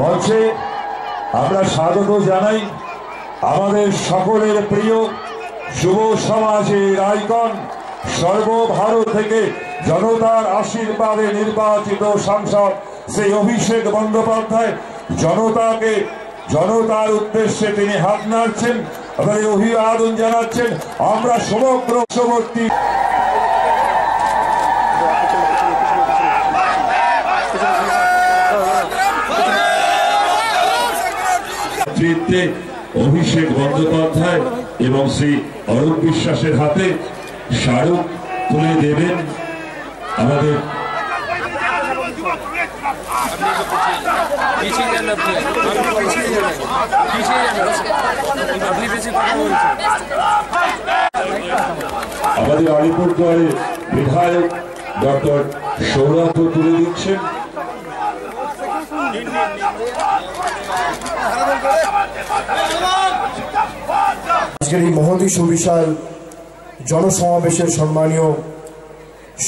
মঞ্চে আমরা স্বাগত জানাই আমাদের সকলের প্রিয় যুব সমাজের আইকন সর্বভারত থেকে জনতার আশীর্বাদে নির্বাচিত সাংসদ সেই অভিষেক বন্দ্যোপাধ্যায়। জনতাকে, জনতার উদ্দেশ্যে তিনি হাত নাড়ছেন এই অভিবাদন জানাচ্ছেন। আমরা সমগ্র নেতৃত্বে অভিষেক বন্দ্যোপাধ্যায় এবং শ্রী অরূপ বিশ্বাসের হাতে স্মারক তুলে দেবেন আমাদের আমাদের আলিপুরদুয়ারের বিধায়ক ডক্টর সৌরভ তুলে দিচ্ছেন। আজকের এই মহতি সুবিশাল জনসমাবেশের সম্মানীয়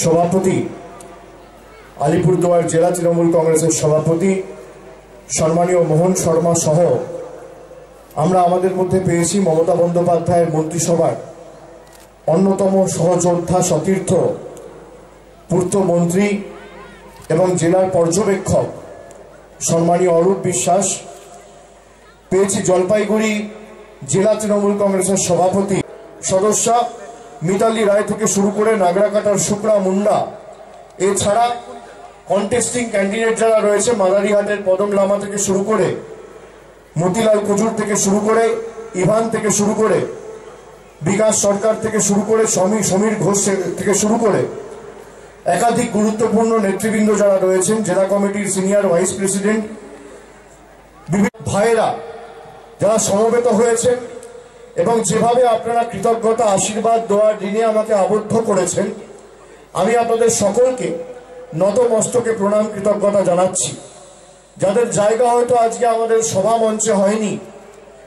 সভাপতি, আলিপুরদুয়ার জেলা তৃণমূল কংগ্রেসের সভাপতি, সম্মানীয় মোহন শর্মা সহ আমরা আমাদের মধ্যে পেয়েছি মমতা বন্দ্যোপাধ্যায়ের মন্ত্রিসভার অন্যতম সহযোদ্ধা সতীর্থ পূর্তমন্ত্রী এবং জেলার পর্যবেক্ষক সম্মানীয় অরূপ বিশ্বাস, পেয়েছি জলপাইগুড়ি জেলা তৃণমূল কংগ্রেসের সভাপতি সদস্য মিতালি রায় থেকে শুরু করে নাগরাকাটার শুক্রা মুন্ডা। এছাড়া কন্টেস্টিং ক্যান্ডিডেট যারা রয়েছে, মাদারিহাটের পদম লামা থেকে শুরু করে, মতিলাল কুজুর থেকে শুরু করে, ইভান থেকে শুরু করে, বিকাশ সরকার থেকে শুরু করে সমীর সমীর ঘোষ থেকে শুরু করে, একাধিক গুরুত্বপূর্ণ নেতৃবৃন্দ যারা রয়েছেন, জেলা কমিটির সিনিয়র ভাইস প্রেসিডেন্ট ভাইয়েরা যারা সমবেত হয়েছেন এবং যেভাবে আপনারা কৃতজ্ঞতা, আশীর্বাদ দেওয়ার দিনে আমাকে আবদ্ধ করেছেন, আমি আপনাদের সকলকে নতমস্তকে প্রণাম, কৃতজ্ঞতা জানাচ্ছি। যাদের জায়গা হয়তো আজকে আমাদের সভা মঞ্চে হয়নি,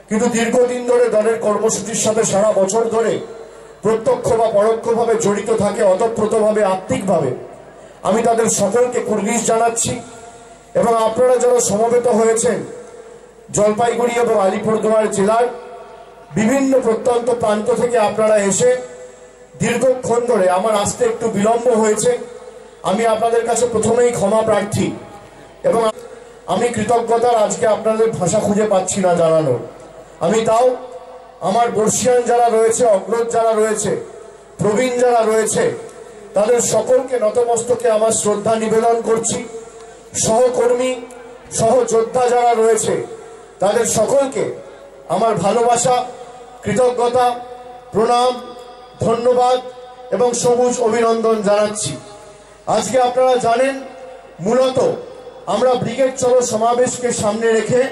কিন্তু দীর্ঘদিন ধরে দলের কর্মসূচির সাথে সারা বছর ধরে প্রত্যক্ষ বা পরোক্ষভাবে জড়িত থাকে, অতপ্রতভাবে, আত্মিকভাবে, আমি তাদের সকলকে কুর্নিশ জানাচ্ছি এবং আপনারা যারা সমবেত হয়েছেন জলপাইগুড়ি এবং আলিপুরদুয়ার জেলার বিভিন্ন প্রত্যন্ত প্রান্ত থেকে আপনারা এসে দীর্ঘক্ষণ ধরে, আমার আসতে একটু বিলম্ব হয়েছে, আমি আপনাদের কাছে প্রথমেই ক্ষমা প্রার্থী এবং আমি কৃতজ্ঞতার আজকে আপনাদের ভাষা খুঁজে পাচ্ছি না জানানোর। আমি তাও আমার বর্ষিয়ান যারা রয়েছে, অগ্রজ যারা রয়েছে, প্রবীণ যারা রয়েছে, তাদের সকলকে নতমস্তকে আমার শ্রদ্ধা নিবেদন করছি। সহকর্মী, সহযোদ্ধা যারা রয়েছে তাদের সকলকে আমার ভালোবাসা, কৃতজ্ঞতা, প্রণাম, ধন্যবাদ এবং সবুজ অভিনন্দন জানাচ্ছি। আজকে আপনারা জানেন, মূলত আমরা ব্রিগেড চলো সমাবেশকে সামনে রেখে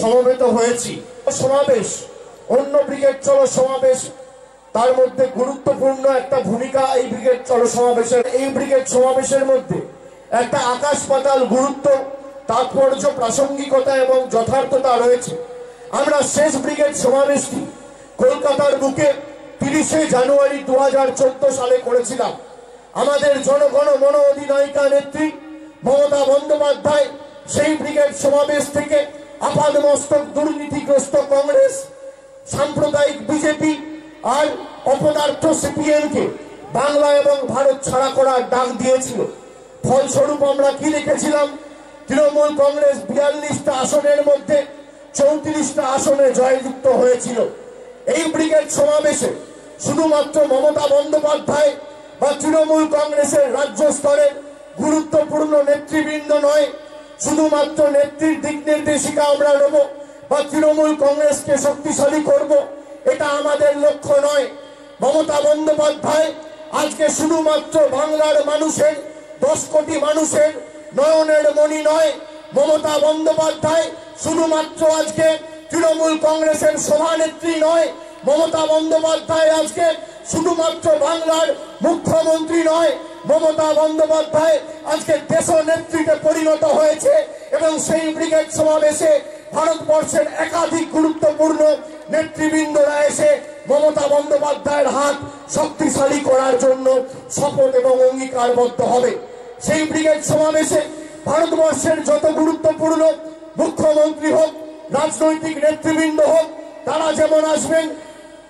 সমবেত হয়েছি। সমাবেশ, অন্য ব্রিগেড চলো সমাবেশ, তার মধ্যে গুরুত্বপূর্ণ একটা ভূমিকা এই ব্রিগেড চলো সমাবেশের এই ব্রিগেড সমাবেশের মধ্যে একটা আকাশ পাতাল গুরুত্ব তাৎপর্য প্রাসঙ্গিকতা এবং যথার্থতা রয়েছে। আমরা শেষ ব্রিগেড সমাবেশটি কলকাতার বুকে তিরিশে জানুয়ারি দু হাজার চোদ্দ সালে করেছিলাম। আমাদের জনগণ মন অধিনায়িকা নেত্রী মমতা বন্দ্যোপাধ্যায় সেই ব্রিগেড সমাবেশ থেকে আপাদমস্তক দুর্নীতিগ্রস্ত কংগ্রেস, সাম্প্রদায়িক বিজেপি আর অপদার্থ সিপিএমকে বাংলা এবং ভারত ছাড়া করার ডাক দিয়েছিল। ফলস্বরূপ আমরা কি লিখেছিলাম তৃণমূল কংগ্রেস বিয়াল্লিশটা আসনের মধ্যে চৌত্রিশটা আসনে জয়যুক্ত হয়েছিল। এই ব্রিগেড সমাবেশে শুধুমাত্র মমতা বন্দ্যোপাধ্যায় বা তৃণমূল কংগ্রেসের রাজ্য স্তরের গুরুত্বপূর্ণ নেতৃবৃন্দ নয়, শুধুমাত্র নেত্রীর দিক নির্দেশিকা আমরা নেব বা তৃণমূল কংগ্রেসকে শক্তিশালী করব, এটা আমাদের লক্ষ্য নয়। মমতা বন্দ্যোপাধ্যায় আজকে শুধুমাত্র বাংলার মানুষের, দশ কোটি মানুষের নয়নের মণি নয়, মমতা বন্দ্যোপাধ্যায়, শুধুমাত্র আজকে তৃণমূল কংগ্রেসের সভানেত্রী নয়, মমতা বন্দ্যোপাধ্যায় আজকে শুধুমাত্র বাংলার মুখ্যমন্ত্রী নয়, মমতা বন্দ্যোপাধ্যায় আজকে দেশ নেত্রীতে পরিণত হয়েছে এবং সেই ব্রিগেড সমাবেশে ভারতবর্ষের একাধিক গুরুত্বপূর্ণ নেতৃবৃন্দরা এসে মমতা বন্দ্যোপাধ্যায়ের হাত শক্তিশালী করার জন্য শপথ এবং অঙ্গীকারবদ্ধ হবে। সেই ব্রিগেড সমাবেশে ভারতবর্ষের যত গুরুত্বপূর্ণ মুখ্য মুখ্যমন্ত্রী হোক, রাজনৈতিক নেতৃবৃন্দ হোক, তারা যেমন আসবেন,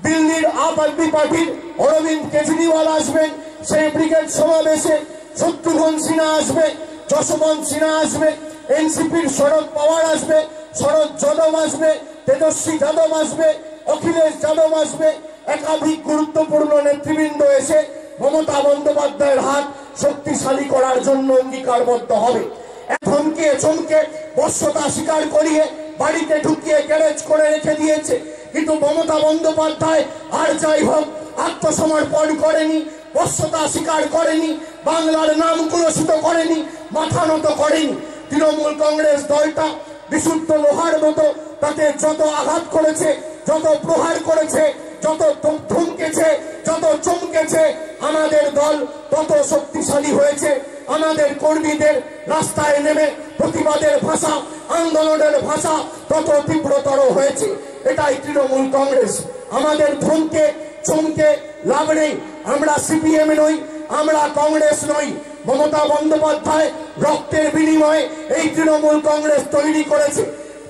দিল্লির আপ আদমি পার্টির অরবিন্দ কেজরিওয়াল আসবেন, সেই ব্রিগেড সমাবেশে শত্রুঘ্ন সিনহা আসবে, যশবন্ত সিনহা আসবে, এনসিপির শরদ পাওয়ার আসবে শরদ যাদব আসবে, তেজস্বী যাদব আসবে, অখিলেশ যাদব আসবে, একাধিক গুরুত্বপূর্ণ নেতৃবৃন্দ এসে মমতা বন্দ্যোপাধ্যায়ের হাত শক্তিশালী করার জন্য অঙ্গীকারবদ্ধ হবে। ধমকে চমকে বর্ষতা স্বীকার করিয়ে বাড়িতে ঢুকিয়ে গ্যারেজ করে রেখে দিয়েছে। কিন্তু মমতা বন্দ্যোপাধ্যায় আর যাই হোক, আত্মসমর্পণ করেনি, বর্ষতা স্বীকার করেনি, বাংলার নাম কুলসিত করেনি, মাথা নত করেনি। তৃণমূল কংগ্রেস দলটা বিশুদ্ধ লোহার মতো তাতে যত আঘাত করেছে, যত প্রহার করেছে যত ধমকেছে যত চমকেছে, আমাদের দল তত শক্তিশালী হয়েছে। আমাদের কর্মীদের রাস্তায় নেমে প্রতিবাদের ভাষা, আন্দোলনের ভাষা তত তীব্রতর হয়েছে। এটাই তৃণমূল কংগ্রেস। আমাদের ধমকে চমকে লাভ নেই। আমরা সিপিএম নই, আমরা কংগ্রেস নই। মমতা বন্দ্যোপাধ্যায় রক্তের বিনিময়ে এই তৃণমূল কংগ্রেস তৈরি করেছে।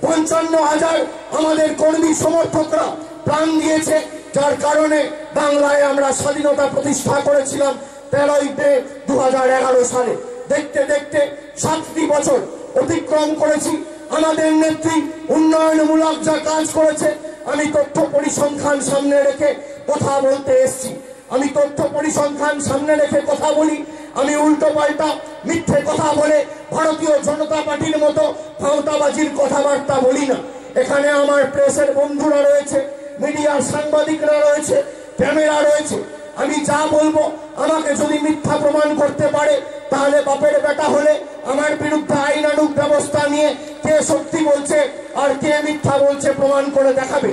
পঞ্চান্ন হাজার আমাদের কর্মী সমর্থকরা প্রাণ দিয়েছে। যার কারণে বাংলায় আমরা স্বাধীনতা প্রতিষ্ঠা করেছিলাম তেরোই মে দু হাজার এগারো সালে। দেখতে দেখতে সাতটি বছর অতিক্রম করেছি। আমাদের নেত্রী উন্নয়নমূলক যা কাজ করেছে, আমি তথ্য পরিসংখ্যান সামনে রেখে কথা বলতে এসেছি। আমি তথ্য পরিসংখ্যান সামনে রেখে কথা বলি, আমি উল্টো পাল্টা মিথ্যে কথা বলে ভারতীয় জনতা পার্টির মতো ভাওতাবাজির কথাবার্তা বলি না। এখানে আমার প্রেসের বন্ধুরা রয়েছে মিডিয়ার সাংবাদিকরা রয়েছে, ক্যামেরা রয়েছে। আমি যা বলব, আমাকে যদি মিথ্যা প্রমাণ করতে পারে, তাহলে বাপের বেটা হলে আমার বিরুদ্ধে আইনানুক ব্যবস্থা নিয়ে কে সত্যি বলছে আর কে মিথ্যা বলছে প্রমাণ করে দেখাবে।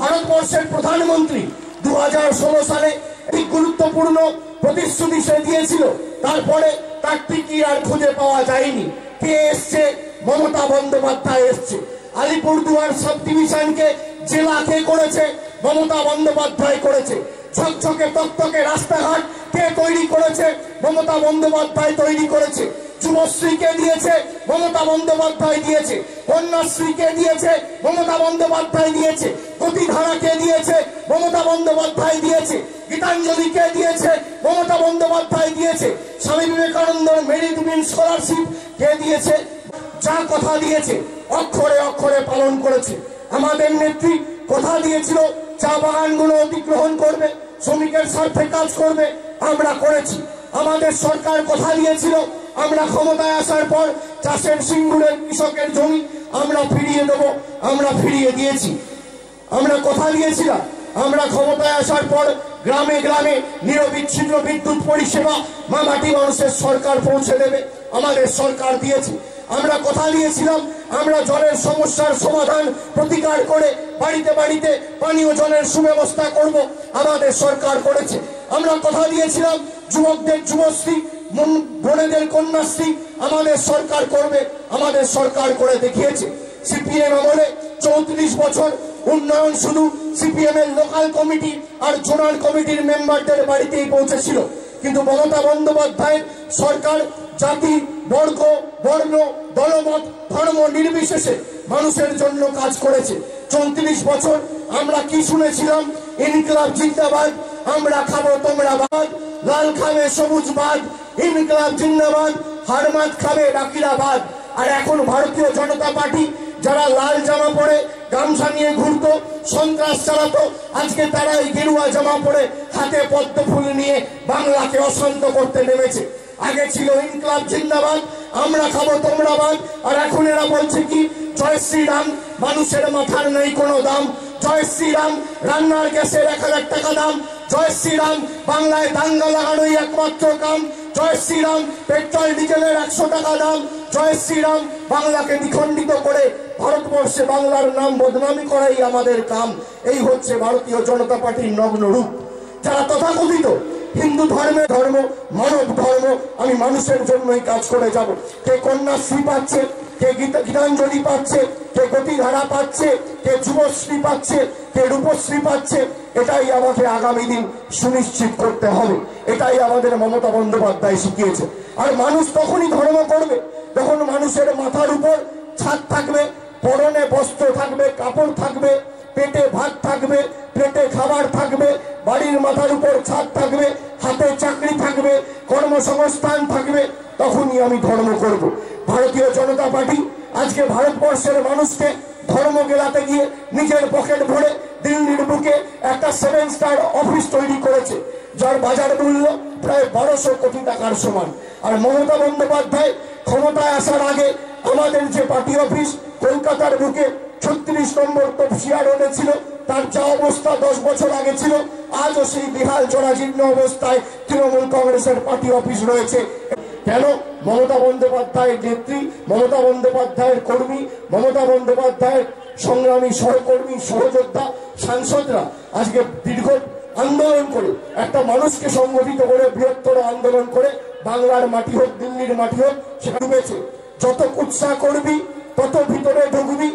ভারতবর্ষের প্রধানমন্ত্রী দু হাজার ষোলো সালে এই গুরুত্বপূর্ণ প্রতিশ্রুতি সে দিয়েছিল, তারপরে তার টিকি আর খুঁজে পাওয়া যায়নি। কে এসছে? মমতা বন্দ্যোপাধ্যায় এসছে। আলিপুরদুয়ার সাব ডিভিশনকে জেলা কে করেছে, মমতা বন্দ্যোপাধ্যায় করেছে। ঝকঝকে তকতকে রাস্তাঘাট কে তৈরি করেছে, মমতা বন্দ্যোপাধ্যায় তৈরি করেছে। যুবশ্রীকে দিয়েছে, মমতা বন্দ্যোপাধ্যায় দিয়েছে। কন্যাশ্রীকে দিয়েছে, মমতা বন্দ্যোপাধ্যায় দিয়েছে। গতিধারাকে দিয়েছে, মমতা বন্দ্যোপাধ্যায় দিয়েছে। গীতাঞ্জলিকে দিয়েছে, মমতা বন্দ্যোপাধ্যায় দিয়েছে। Swami Vivekananda merit means scholarship কে দিয়েছে, যা কথা দিয়েছে, অক্ষরে অক্ষরে পালন করেছে। আমাদের নেত্রী কথা দিয়েছিল? চা বাগানগুলো অধিগ্রহণ করবে, শ্রমিকের স্বার্থে কাজ করবে, আমরা করেছি। আমাদের সরকার কথা দিয়েছিল? আমরা ক্ষমতায় আসার পর চাষের সিঙ্গুরের কৃষকের জমি আমরা ফিরিয়ে দেব, আমরা ফিরিয়ে দিয়েছি। আমরা কথা দিয়েছিলাম? আমরা ক্ষমতায় আসার পর গ্রামে গ্রামে নিরবিচ্ছিন্ন বিদ্যুৎ পরিষেবা মামাটি মানুষের সরকার পৌঁছে দেবে, আমাদের সরকার দিয়েছে। আমরা কথা দিয়েছিলাম? আমরা জলের সমস্যার সমাধান প্রতিকার করে বাড়িতে বাড়িতে পানীয় জলের সুব্যবস্থা করব, আমাদের সরকার করেছে। আমরা কথা দিয়েছিলাম, যুবকদের যুবশ্রী বোনেদের কন্যাশ্রী, আমাদের সরকার করবে, আমাদের সরকার করে দেখিয়েছে। সিপিএম আমলে চৌত্রিশ বছর উন্নয়ন শুধু সিপিএম এর লোকাল কমিটি আর জোনাল কমিটির মেম্বারদের বাড়িতেই পৌঁছেছিল। কিন্তু মমতা বন্দ্যোপাধ্যায়ের সরকার জাতি, বর্গ, বর্ণ, দলমত, ধর্ম নির্বিশেষে মানুষের জন্য কাজ করেছে। চৌত্রিশ বছর আমরা কি শুনেছিলাম? ইনকলাব জিন্দাবাদ, আমরা খাব তোমরা বাদ, লাল খাবে সবুজ বাদ, ইনকলাব জিন্দাবাদ হারমাত খাবে বাকিরা বাদ। আর এখন ভারতীয় জনতা পার্টি যারা লাল জামা পরে গামছা নিয়ে ঘুরতো, সন্ত্রাস চালাতো, আজকে তারা এই গেরুয়া জামা পরে হাতে পদ্ম ফুল নিয়ে বাংলাকে অশান্ত করতে নেমেছে। আগে ছিল ইনকলাব জিন্দাবাদ, আমরা খাব তোমরা বাদ। আর এখন এরা বলছে কি, জয় শ্রীরাম, মানুষের মাথার নেই কোনো দাম। জয় শ্রীরাম, রান্নার গ্যাসের এক হাজার টাকা দাম। জয় শ্রীরাম, বাংলায় দাঙ্গা লাগানোই একমাত্র কাম। জয় শ্রীরাম, পেট্রোল, ডিজেলের একশো টাকা দাম। জয় শ্রীরাম, বাংলাকে দ্বিখণ্ডিত করে ভারতবর্ষে বাংলার নাম বদনামি করাই আমাদের কাম। এই হচ্ছে ভারতীয় জনতা পার্টির নগ্ন রূপ। যারা তথাকথিত হিন্দু ধর্মে ধর্ম, মানব ধর্ম, আমি মানুষের জন্যই কাজ করে যাব। কে কন্যাশ্রী পাচ্ছে, কে গীতা গীতাঞ্জলি পাচ্ছে, কে গতিধারা পাচ্ছে, কে যুবশ্রী পাচ্ছে, কে রূপশ্রী পাচ্ছে, এটাই আমাকে আগামী দিন সুনিশ্চিত করতে হবে। এটাই আমাদের মমতা বন্দ্যোপাধ্যায় শিখিয়েছে। আর মানুষ তখনই ধর্ম করবে যখন মানুষের মাথার উপর ছাদ থাকবে, পরনে বস্ত্র থাকবে, কাপড় থাকবে পেটে ভাত থাকবে, পেটে খাবার থাকবে, বাড়ির মাথার উপর ছাদ থাকবে, হাতে চাকরি থাকবে, কর্মসংস্থান থাকবে, তখনই আমি ধর্ম করব। ভারতীয় জনতা পার্টি আজকে ভারতবর্ষের মানুষকে ধর্ম গেলাতে গিয়ে নিজের পকেট ভরে দিল্লির বুকে একটা সেভেন স্টার অফিস তৈরি করেছে, যার বাজার মূল্য প্রায় বারোশো কোটি টাকার সমান। আর মমতা বন্দ্যোপাধ্যায় ক্ষমতায় আসার আগে আমাদের যে পার্টি অফিস কলকাতার বুকে ছত্রিশ নম্বর তপসিয়া রোডে ছিল তার যা অবস্থা দশ বছর আগে ছিল, আজও সেই বিহার জরাজীর্ণ অবস্থায় তৃণমূল কংগ্রেসের পার্টি অফিস রয়েছে। কেন? মমতা বন্দ্যোপাধ্যায়ের নেত্রী, মমতা বন্দ্যোপাধ্যায়ের কর্মী, মমতা বন্দ্যোপাধ্যায়ের সংগ্রামী সহকর্মী, সহযোদ্ধা, সাংসদরা আজকে দীর্ঘ আন্দোলন করে, একটা মানুষকে সংগঠিত করে, বৃহত্তর আন্দোলন করে, বাংলার মাটি হোক, দিল্লির মাটি হোক, সেখানে ডুবেছে। যত কুৎসা করবি, তত ভিতরে ঢুকবি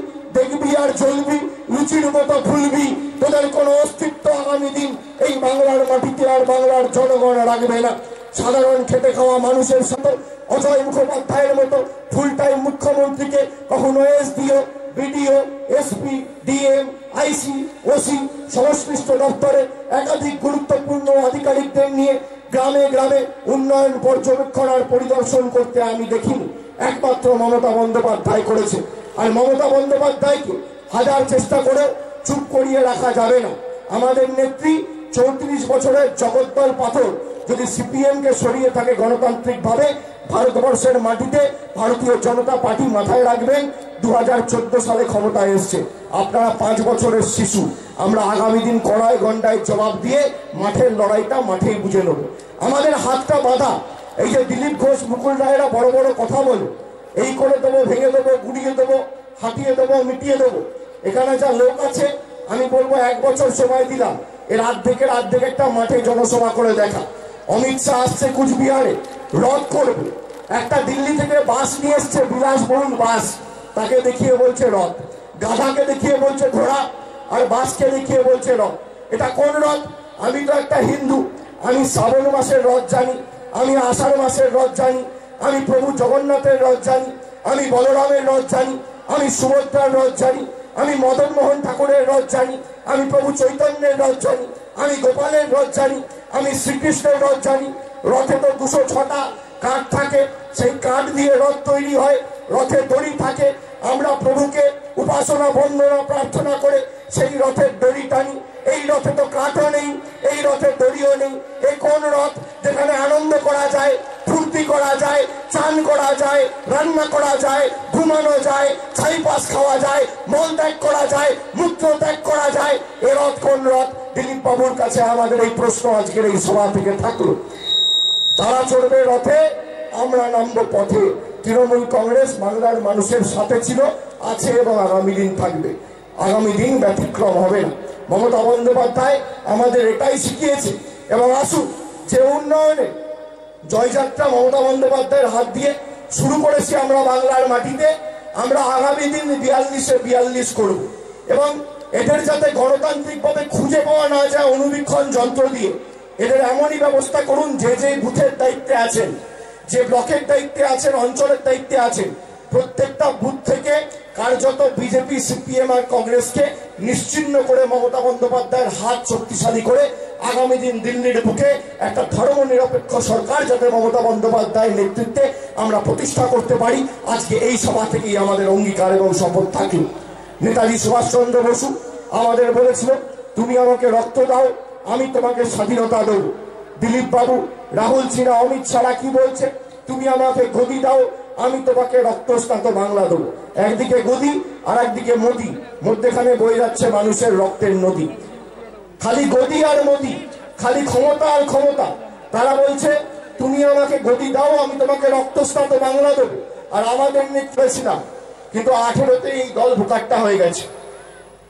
দেখবি আর চলবি লুচির মতো ফুলবি তোদের কোনো অস্তিত্ব আগামী দিন এই বাংলার মাটিতে আর বাংলার জনগণ রাখবে না। সাধারণ খেটে খাওয়া মানুষের সাথে অজয় মুখোপাধ্যায়ের মতো ফুল টাইম মুখ্যমন্ত্রীকে কখনো SDO BDO SP DM IC OC সংশ্লিষ্ট দপ্তরে একাধিক গুরুত্বপূর্ণ আধিকারিকদের নিয়ে গ্রামে গ্রামে উন্নয়ন পর্যবেক্ষণ আর পরিদর্শন করতে আমি দেখিনি। একমাত্র মমতা বন্দ্যোপাধ্যায় করেছে। আর মমতা বন্দ্যোপাধ্যায়কে হাজার চেষ্টা করে চুপ করিয়ে রাখা যাবে না। আমাদের নেত্রী চৌত্রিশ বছরের জগদ্দল পাথর যদি সিপিএম কে সরিয়ে থাকে গণতান্ত্রিক ভাবে ভারতবর্ষের মাটিতে ভারতীয় জনতা পার্টি মাথায় রাখবেন দু হাজার চোদ্দ সালে ক্ষমতায় এসছে। আপনারা পাঁচ বছরের শিশু। আমরা আগামী দিন কড়াই গন্ডায় জবাব দিয়ে মাঠের লড়াইটা মাঠেই বুঝে নেব। আমাদের হাতটা বাঁধা। এই যে দিলীপ ঘোষ, মুকুল রায়রা বড় বড় কথা বলে এই করে দেবো, ভেঙে দেবো, গুড়িয়ে দেবো হাঁটিয়ে দেবো, মিটিয়ে দেবো। এখানে যা লোক আছে, আমি বলব এক বছর সময় দিলাম। এর অর্ধেকের অর্ধেক একটা মাঠে জনসভা করে দেখা। অমিত শাহ আসছে কুচবিহারে, রদ করবে। একটা দিল্লি থেকে বাস নিয়ে এসছে, বিলাসবহুল বাস। তাকে দেখিয়ে বলছে রথ গাধাকে দেখিয়ে বলছে ঘোড়া। আর বাসকে দেখিয়ে বলছে রথ এটা কোন রথ আমি তো একটা হিন্দু। আমি শ্রাবণ মাসের রথ জানি। আমি আষাঢ় মাসের রথ জানি। আমি প্রভু জগন্নাথের রথ জানি আমি বলরামের রথ জানি আমি সুভদ্রার রথ জানি আমি মদন মোহন ঠাকুরের রথ জানি আমি প্রভু চৈতন্যের রথ জানি আমি গোপালের রথ জানি আমি শ্রীকৃষ্ণের রথ জানি রথে তো দুশো ছটা কাঠ থাকে, সেই কাঠ দিয়ে রথ তৈরি হয় রথে দড়ি থাকে। আমরা প্রভুকে উপাসনা, বন্দনা, প্রার্থনা করে সেই রথের দড়ি টানি। এই রথে তো কাঠও নেই, এই রথের দড়িও নেই। এই কোন রথ যেখানে আনন্দ করা যায় ফুর্তি করা যায়, চান করা যায়, রান্না করা যায়, ঘুমানো যায়, ছাই পাস খাওয়া যায়, মল ত্যাগ করা যায়, মূত্র ত্যাগ করা যায়, এ রথ কোন রথ? দিলীপ বাবুর কাছে আমাদের এই প্রশ্ন আজকের এই সভা থেকে থাকল। তারা চড়বে রথে, আমরা নামবো পথে। তৃণমূল কংগ্রেস বাংলার মানুষের সাথে ছিল, আছে এবং আগামী দিন থাকবে। আগামী দিন ব্যতিক্রম হবে না। মমতা বন্দ্যোপাধ্যায় আমাদের এটাই শিখিয়েছে। এবং আসুন যে উন্নয়নে জয়যাত্রা মমতা বন্দ্যোপাধ্যায়ের হাত দিয়ে শুরু করেছি আমরা বাংলার মাটিতে। আমরা আগামী দিন বিয়াল্লিশে বিয়াল্লিশ করব। এবং এদের যাতে গণতান্ত্রিকভাবে খুঁজে পাওয়া না যায় অনুবীক্ষণ যন্ত্র দিয়ে, এদের এমনই ব্যবস্থা করুন যে যে বুথের দায়িত্বে আছেন, যে ব্লকের দায়িত্বে আছেন, অঞ্চলের দায়িত্বে আছেন, প্রত্যেকটা বুথ থেকে কার্যত বিজেপি, সিপিএম আর কংগ্রেসকে নিশ্চিন্ন করে মমতা বন্দ্যোপাধ্যায়ের হাত শক্তিশালী করে আগামী দিন দিল্লির বুকে একটা ধর্ম নিরপেক্ষ সরকার যাতে মমতা বন্দ্যোপাধ্যায়ের নেতৃত্বে আমরা প্রতিষ্ঠা করতে পারি, আজকে এই সভা থেকেই আমাদের অঙ্গীকার এবং শপথ থাকল। নেতাজি সুভাষচন্দ্র বসু আমাদের বলেছিল, তুমি আমাকে রক্ত দাও, আমি তোমাকে স্বাধীনতা দেব। দিলীপ বাবু রাহুল সিনহা, অমিত শাহ কি বলছে? তুমি আমাকে গদি দাও, আমি তোমাকে রক্তস্নাত বাংলা দেবো। একদিকে গদি আর একদিকে মোদি। মধ্যেখানে বয়ে যাচ্ছে মানুষের রক্তের নদী। খালি গদি আর মোদি, খালি ক্ষমতা আর ক্ষমতা। তারা বলছে, তুমি আমাকে গদি দাও, আমি তোমাকে রক্তস্নাত বাংলা দেবো, আর আমাদের নেতৃত্ব কিন্তু আঠেরোতে এই দল ভোকাট্টা হয়ে গেছে।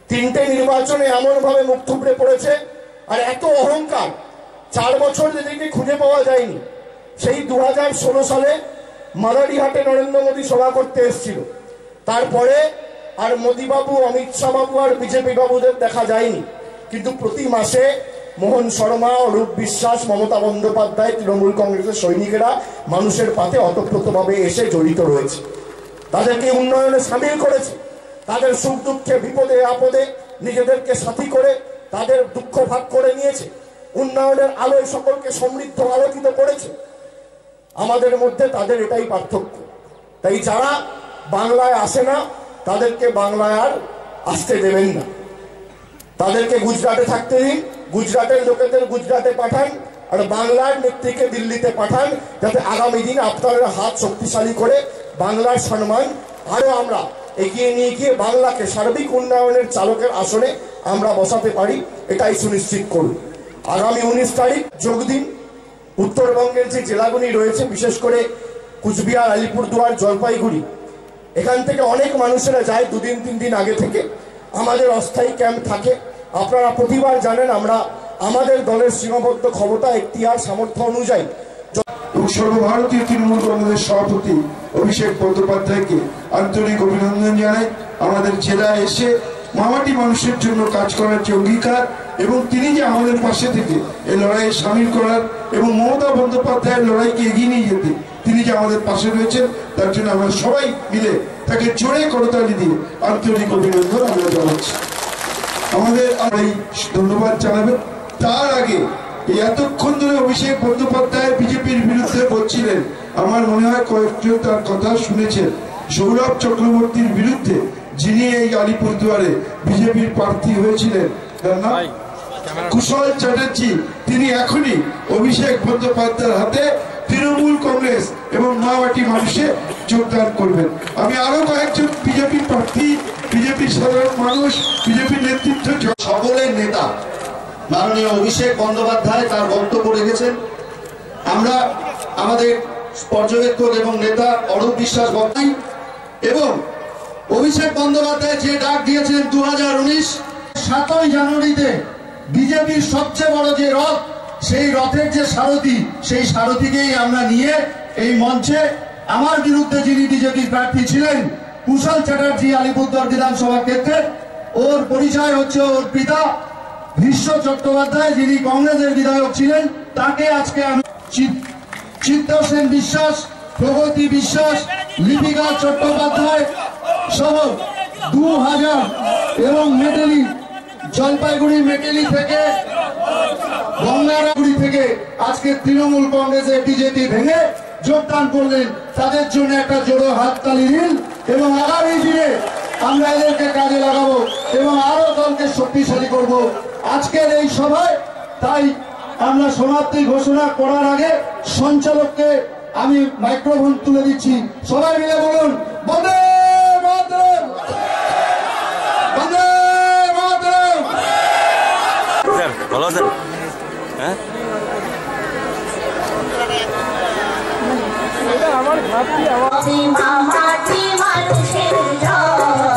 তিনটে নির্বাচনে এমন ভাবে মুখ থুবড়ে পড়েছে, আর এত অহংকার, চার বছর যেদিকে খুঁজে পাওয়া যায়নি, সেই দু হাজার ষোলো সালে মাদারিহাটে নরেন্দ্র মোদী সভা করতে এসেছিল। তারপরে আর মোদীবাবু, অমিত শাহ বাবু আর বিজেপি বাবুদের দেখা যায়নি। কিন্তু প্রতি মাসে মোহন শর্মা, অরূপ বিশ্বাস, মমতা বন্দ্যোপাধ্যায়, তৃণমূল কংগ্রেসের সৈনিকেরা মানুষের পাতে অতপ্রতভাবে এসে জড়িত রয়েছে। তাদেরকে উন্নয়নে সামিল করেছে। তাদের সুখ দুঃখে, বিপদে, আপদে নিজেদেরকে সাথী করে তাদের দুঃখ ভাগ করে নিয়েছে। উন্নয়নের আলোয় সকলকে সমৃদ্ধ আলোকিত করেছে। আমাদের মধ্যে তাদের এটাই পার্থক্য। তাই যারা বাংলায় আসে না, তাদেরকে বাংলায় আর আসতে দেবেন না। তাদেরকে গুজরাটে থাকতে দিন। গুজরাটের লোকেদের গুজরাটে পাঠান আর বাংলার নেত্রীকে দিল্লিতে পাঠান যাতে আগামী দিন আপনারা হাত শক্তিশালী করে বাংলার সম্মান আরও আমরা এগিয়ে নিয়ে গিয়ে বাংলাকে সার্বিক উন্নয়নের চালকের আসনে আমরা বসাতে পারি, এটাই সুনিশ্চিত করুন। আগামী উনিশ তারিখ যোগ দিন। উত্তরবঙ্গের যে জেলাগুলি রয়েছে, বিশেষ করে কুচবিহার, আলিপুরদুয়ার, জলপাইগুড়ি, এখান থেকে অনেক মানুষেরা যায় দুদিন, তিন দিন আগে থেকে। আমাদের অস্থায়ী ক্যাম্প থাকে। আপনারা প্রতিবার জানেন আমরা আমাদের দলের সীমাবদ্ধ ক্ষমতা এখতিয়ার সামর্থ্য অনুযায়ী সর্বভারতীয় তৃণমূল কংগ্রেসের সভাপতি অভিষেক বন্দ্যোপাধ্যায়কে আন্তরিক অভিনন্দন জানাই। আমাদের জেলায় এসে মামাটি মানুষের জন্য কাজ করার যে অঙ্গীকার এবং তিনি যে আমাদের পাশে থেকে এই লড়াইয়ে সামিল করার এবং মমতা বন্দ্যোপাধ্যায়ের লড়াইকে এগিয়ে নিয়ে যেতে তিনি যে আমাদের পাশে রয়েছেন, তার জন্য আমরা সবাই মিলে তাকে জোরে করতালি দিয়ে আন্তরিক অভিনন্দন আমরা জানাচ্ছি। আমাদের আর এই ধন্যবাদ জানাবেন। তার আগে এতক্ষণ ধরে অভিষেক বন্দ্যোপাধ্যায় বিজেপির বিরুদ্ধে বলছিলেন আমার মনে হয় কয়েকজন তার কথা শুনেছেন। সৌরভ চক্রবর্তীর বিরুদ্ধে যিনি এই আলিপুরদুয়ারে বিজেপির প্রার্থী হয়েছিলেন তার নাম কুশল চ্যাটার্জি। তিনি এখনই অভিষেক বন্দ্যোপাধ্যায়ের হাতে তৃণমূল কংগ্রেস এবং মাওয়াটি মানুষে যোগদান করবেন। আমি আরও কয়েকজন বিজেপি প্রার্থী বিজেপির সাধারণ মানুষ বিজেপির নেতৃত্ব সকলের নেতা। মাননীয় অভিষেক বন্দ্যোপাধ্যায় তার বক্তব্য রেখেছেন। আমরা আমাদের পর্যবেক্ষক এবং নেতা অরূপ বিশ্বাস বক্তাই এবং অভিষেক বন্দ্যোপাধ্যায় যে ডাক দিয়েছেন দু হাজার উনিশ, সাতই জানুয়ারিতে বিজেপির সবচেয়ে বড় যে রথ, সেই রথের যে সারথি, সেই সারথিকেই আমরা নিয়ে এই মঞ্চে আমার বিরুদ্ধে যিনি বিজেপির প্রার্থী ছিলেন, কুশল চ্যাটার্জি আলিপুরদুয়ার বিধানসভা ক্ষেত্রে, ওর পরিচয় হচ্ছে ওর পিতা ভীষ্ম চট্টোপাধ্যায়, যিনি কংগ্রেসের বিধায়ক ছিলেন, তাকে আজকে আমি চিত- চিত্ত সেন বিশ্বাস, প্রগতি বিশ্বাস, লিপিকা চট্টোপাধ্যায় সহ দু হাজার এবং মেটেলি, জলপাইগুড়ি মেটেলি থেকে গঙ্গারাগুড়ি থেকে আজকে তৃণমূল কংগ্রেসের বিজেপি ভেঙে যোগদান করলেন। তাদের জন্য একটা জোড়ো হাততালি দিন এবং আগামী দিনে আমরা এদেরকে কাজে লাগাবো এবং আরও দলকে শক্তিশালী করব। আজকের এই সভায় তাই আমরা সমাপ্তি ঘোষণা করার আগে সঞ্চালককে আমি মাইক্রোফোন তুলে দিচ্ছি। সবাই মিলে বলুন, বন্দে হ্যাঁ? মাটি মানুষের জয়